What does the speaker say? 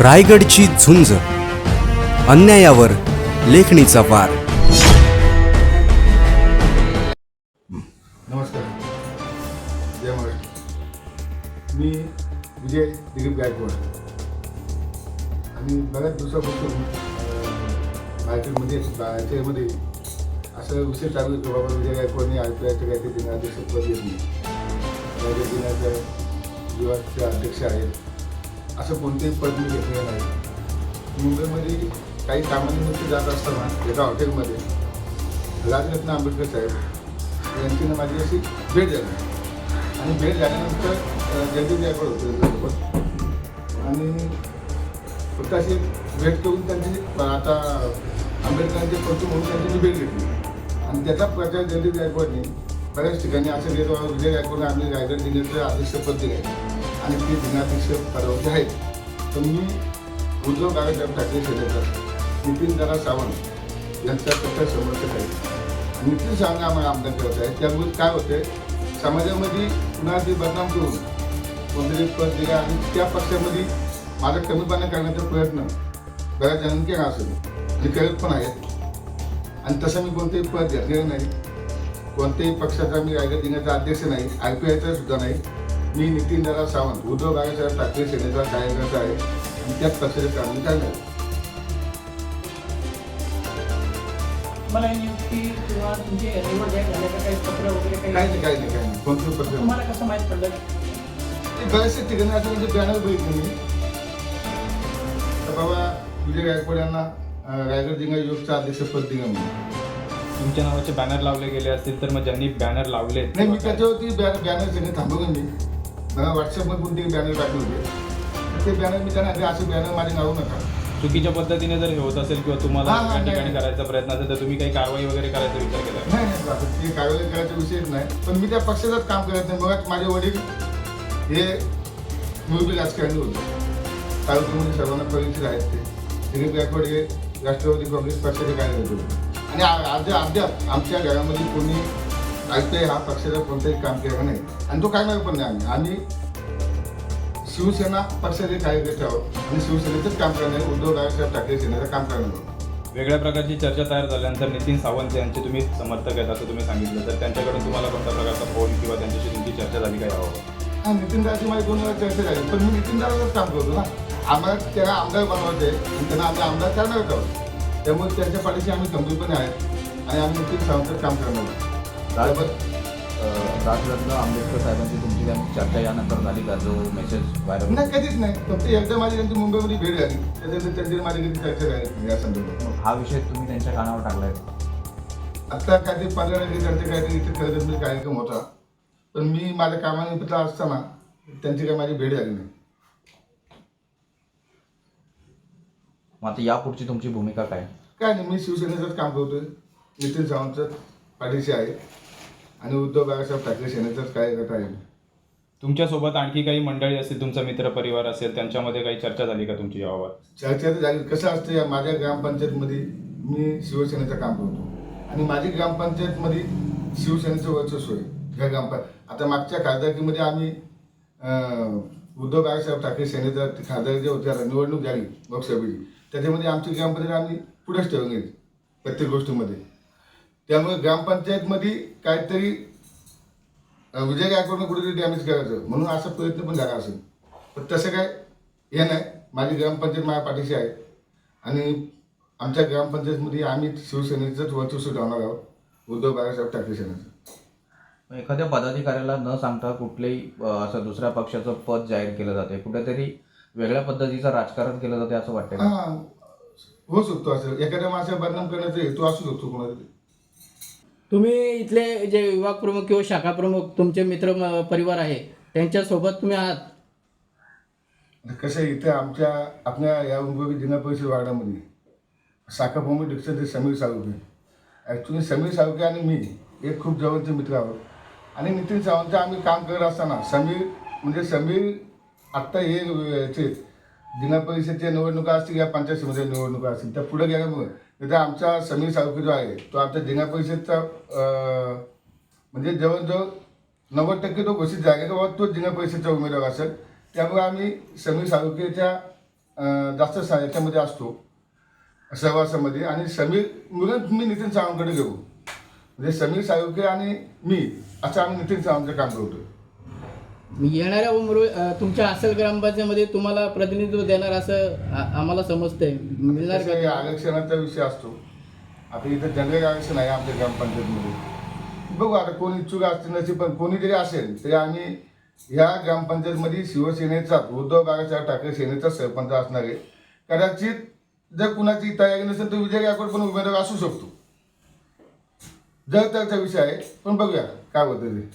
रायगडची झुंज. अन्यायावर लेखणीचा वार. नमस्कार. जय महाराष्ट्र. मी विजय दिलीप गायकवाड. आणि बऱ्याच दिवसापासून मार्केटमध्ये याच्यामध्ये असं विषय चालू आहे. बाबा विजय गायकवाडने आय पी आयच्या काहीतरी दिनाचे पद येत नाही दिनाच्या युवाचे अध्यक्ष आहेत. असं कोणतेही पद मी घेतलेलं नाही. मुंबईमध्ये काही कामानिमित्त जात असताना एका हॉटेलमध्ये राजरत्न आंबेडकर साहेब यांची माझी अशी भेट झाली. आणि भेट झाल्यानंतर जयदीप जायकवाड होते. त्यांच्यासोबत आणि फक्त अशी भेट करून त्यांची आता आंबेडकरांचे पंच म्हणून त्यांची मी भेट घेतली. आणि त्याचा प्रचार जयदीप जायकवाडने बऱ्याच ठिकाणी असं घेतो विजय गायकवाडने आम्ही रायगड जिल्ह्याचं अध्यक्षपद दिले आणि ते जिल्हाध्यक्ष पदावरती आहेत. तर मी उद्धव बाळासाहेब ठाकरे सेनेकर नितीन दादा सावंत यांचा कट्टर समर्थक आहे नितीन सावंत आम्हाला आमदार करत आहे त्यामुळे काय होते समाजामध्ये पुन्हा ते बदनाम करून कोणतरी पद दिले आणि त्या पक्षामध्ये माझा कमीपणा करण्याचा प्रयत्न बऱ्याच जणांनी केला असेल. जे करत पण आहेत. आणि तसं मी कोणतेही पद घेतलेलं नाही. कोणत्याही पक्षाचा मी रायगड जिल्ह्याचा अध्यक्ष नाही. आय पी आयचा सुद्धा नाही. मी नितीन दादा सावंत उद्धव बाळासाहेब ठाकरे सेनेचा कार्यकर्ता आहे. आणि त्याच पक्षाचे काम करणार. मला नियुक्ती किंवा तुमची निवड जाहीर झाल्याचं काही पत्र वगैरे काही काही नाही काही नाही काही नाही. कोणतं पत्र? तुम्हाला कसं माहीत पडलं? ते बरेचसे ठिकाणी असं म्हणजे बॅनर बघितले मी. तर बाबा विजय गायकवाड यांना अं, रायगड जिल्हा युवकचं अध्यक्षपद दिलं म्हणून तुमच्या नावाचे बॅनर लावले गेले असतील तर मग ज्यांनी बॅनर लावले नाही मी त्याच्यावरती बॅनर बॅनर सगळे थांबवलं मी. मला व्हॉट्सअपमध्ये कोणते बॅनर टाकले होते. ते बॅनर मी त्यांना असे बॅनर माझे लावू नका. चुकीच्या पद्धतीने जर हे होत असेल किंवा तुम्हाला या ठिकाणी. करायचा प्रयत्न असेल तर तुम्ही काही कारवाई वगैरे करायचा विचार केला. नाही नाही आता ते कारवाई करायचा विषयच नाही. पण मी त्या पक्षाचाच काम करत नाही. बघा माझे वडील हे मुरबी राजकारणी होते. तालुक्यामध्ये सर्वांना परिचित आहेत ते. दिलीप गायकवाड हे राष्ट्रवादी काँग्रेस पक्षाचे कार्यकर्ते होते. आणि आज अद्याप आमच्या घरामध्ये कोणी ऐकतंय हा पक्षाचा कोणतंही काम केलं नाही. आणि तो करणार पण नाही आम्ही आम्ही शिवसेना पक्षाचे कार्यकर्ते आहोत आणि शिवसेनेचंच काम करणार. उद्धव बाळासाहेब ठाकरे सेनेचं काम करणार आहोत वेगळ्या प्रकारची चर्चा तयार झाल्यानंतर नितीन सावंत यांचे तुम्ही समर्थक आहेत असं तुम्ही सांगितलं. तर त्यांच्याकडून तुम्हाला कोणत्या प्रकारचा फोन किंवा त्यांच्याशी तुमची चर्चा झाली काय? याबाबत हा नितीन दादाची माझी दोन वेळा चर्चा झाली. पण मी नितीन दादाच काम करतो ना. आम्हाला त्याला आमदार बनवायचे आणि त्यांना आम्ही आमदार करणार आहोत. त्यामुळे त्यांच्या पाठीशी आम्ही गंभीरपणे आहेत आणि आम्ही नितीन सावंत काम करणार आहोत. अं, राजरत्न आंबेडकर साहेबांची तुमची काय चर्चा यानंतर झाली का? जो मेसेज व्हायरल नाही कधीच नाही. फक्त एकदा माझी त्यांची मुंबईमध्ये भेट झाली. त्याच्यानंतर त्यांची माझी कधी चर्चा झाली या संदर्भात. हा विषय तुम्ही त्यांच्या कानावर टाकलाय? आत्ता काहीतरी पंधरा तारखे त्यांचे काहीतरी इथे खरेदीमध्ये कार्यक्रम होता. पण मी माझ्या कामानिमित्त असताना त्यांची काही माझी भेट झाली नाही. मग आता यापुढची तुमची भूमिका काय? काय नाही मी शिवसेनेचंच काम करतोय. नितीन सावंतच पाठीशी आहे. आणि उद्धव बाळासाहेब ठाकरे सेनेचाच कार्यकर्ता आहे तुमच्यासोबत आणखी काही मंडळी असतील तुमचा मित्र परिवार असेल त्यांच्यामध्ये काही चर्चा झाली का तुमची याबाबत? चर्चा तर झाली. कसं असतं या माझ्या ग्रामपंचायतमध्ये मी शिवसेनेचं काम करतो. आणि माझी ग्रामपंचायतमध्ये शिवसेनेचं वर्चस्व आहे. या ग्रामपंचायत आता मागच्या खासदारकीमध्ये आम्ही अं, उद्धव बाळासाहेब ठाकरे सेनेचा खासदार जे होते आता निवडणूक झाली लोकसभेची. त्याच्यामध्ये आमची ग्रामपंचायत आम्ही पुढेच ठेवून गेली प्रत्येक गोष्टीमध्ये. त्यामुळे ग्रामपंचायतमध्ये काहीतरी विजय गायकवाडनं कुठेतरी डॅमेज करायचं. म्हणून असा प्रयत्न पण झाला असेल. पण तसं काय हे नाही. माझी ग्रामपंचायत माझ्या पाठीशी आहे. आणि आमच्या ग्रामपंचायतमध्ये आम्ही शिवसेनेचंच वर्चस्व ठेवणार आहोत. उद्धव बाळासाहेब ठाकरे सेनेचं. एखाद्या पदाधिकाऱ्याला न सांगता कुठलेही असं दुसऱ्या पक्षाचं पद जाहीर केलं जाते. कुठेतरी वेगळ्या पद्धतीचं राजकारण केलं जाते असं वाटतं? हा. होऊ शकतो असं. एखाद्या माणसाला बदनाम करण्याचा हेतू असू शकतो कोणाचा. तुम्ही इथले जे विभाग प्रमुख किंवा शाखा प्रमुख तुमचे मित्र म- परिवार आहे त्यांच्यासोबत तुम्ही आहात? कसं आहे इथं आमच्या आपल्या या मुंबई जिल्हा परिषद वार्डामध्ये शाखा प्रमुख डिक्शन ते समीर साळुके ॲक्च्युली समीर साळुके आणि मी एक खूप जवळचे मित्र आहोत. आणि नितीन सावंत आम्ही काम करत असताना समीर म्हणजे समीर आत्ता हे याचे जिल्हा परिषदच्या निवडणुका असतील या पंचायत समिती निवडणुका असतील त्या पुढे गेल्यामुळे तिथे आमचा समीर साळुके जो आहे तो आमच्या जिल्हा परिषदचा म्हणजे जवळजवळ नव्वद टक्के तो घोषित जागा की बाबा तो जिल्हा परिषदचा उमेदवार असेल त्यामुळे आम्ही समीर साळुकेच्या जास्त याच्यामध्ये असतो सहवासामध्ये. आणि समीर मुलं मी नितीन सावंतकडे घेऊ म्हणजे समीर साळुंके आणि मी असं आम्ही नितीन सावंतचं काम करतो येणाऱ्या उमरो तुमच्या असेल ग्रामपंचायतमध्ये तुम्हाला प्रतिनिधित्व देणार असं आम्हाला समजतंय. मिळणार का? आरक्षणाचा विषय असतो. आता इथं जनरल आरक्षण आहे आमच्या ग्रामपंचायतमध्ये. बघू आता कोण इच्छुक असतील नसेल पण कोणी जरी असेल तरी आम्ही ह्या ग्रामपंचायतमध्ये शिवसेनेचा उद्धव बाळासाहेब ठाकरे सेनेचा सरपंच असणार आहे. कदाचित जर कुणाची तयारी नसेल तर विजय गायकवाड पण उमेदवार असू शकतो. जर त्याचा विषय आहे पण बघूया काय होतं ते.